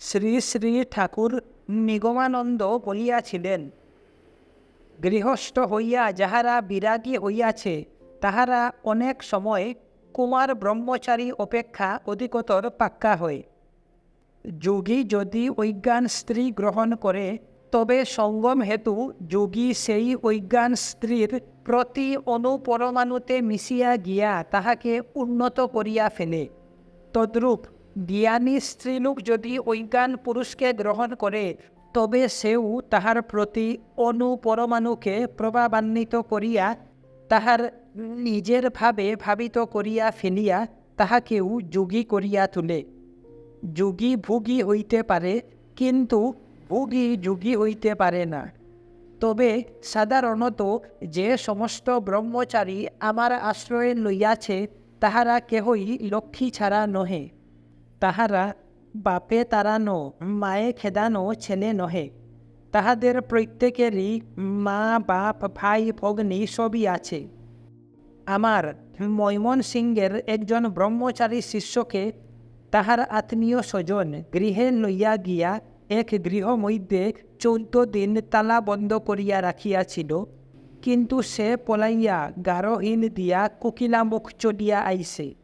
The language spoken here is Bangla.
শ্রী শ্রী ঠাকুর নিগমানন্দ বলিয়াছিলেন, গৃহস্থ হইয়া যাহারা বিরাগী হইয়াছে, তাহারা অনেক সময় কুমার ব্রহ্মচারী অপেক্ষা অধিকতর পাক্কা হয়। যোগী যদি অজ্ঞান স্ত্রী গ্রহণ করে, তবে সঙ্গম হেতু যোগী সেই অজ্ঞান স্ত্রীর প্রতি অনুপরমাণুতে মিশিয়া গিয়া তাহাকে উন্নত করিয়া ফেলে। তদ্রূপ জ্ঞানী স্ত্রীলোক যদি অজ্ঞান পুরুষকে গ্রহণ করে, তবে সেও তাহার প্রতি অনুপরমাণুকে প্রভাবান্বিত করিয়া, তাহার নিজের ভাবে ভাবিত করিয়া ফেলিয়া তাহাকেও যোগী করিয়া তোলে। যোগী ভোগী হইতে পারে, কিন্তু ভোগী যোগী হইতে পারে না। তবে সাধারণত যে সমস্ত ব্রহ্মচারী আমার আশ্রয়ে লইয়াছে, তাহারা কেহই লক্ষ্মী ছাড়া নহে। তাহারা বাপে তাড়ানো মায়ে খেদানো, ছেলে নহে। তাহাদের প্রত্যেকেরই মা বাপ ভাই, ভগ্নী সবই আছে। আমার মৈমন সিংহের একজন ব্রহ্মচারী শিষ্যকে তাহার আত্মীয় স্বজন গৃহে লইয়া গিয়া এক গৃহ মধ্যে চৌদ্দ দিন তালা বন্ধ করিয়া রাখিয়াছিল। কিন্তু সে পলাইয়া গারহীন দিয়া কোকিলা মুখ চলিয়া আইসে।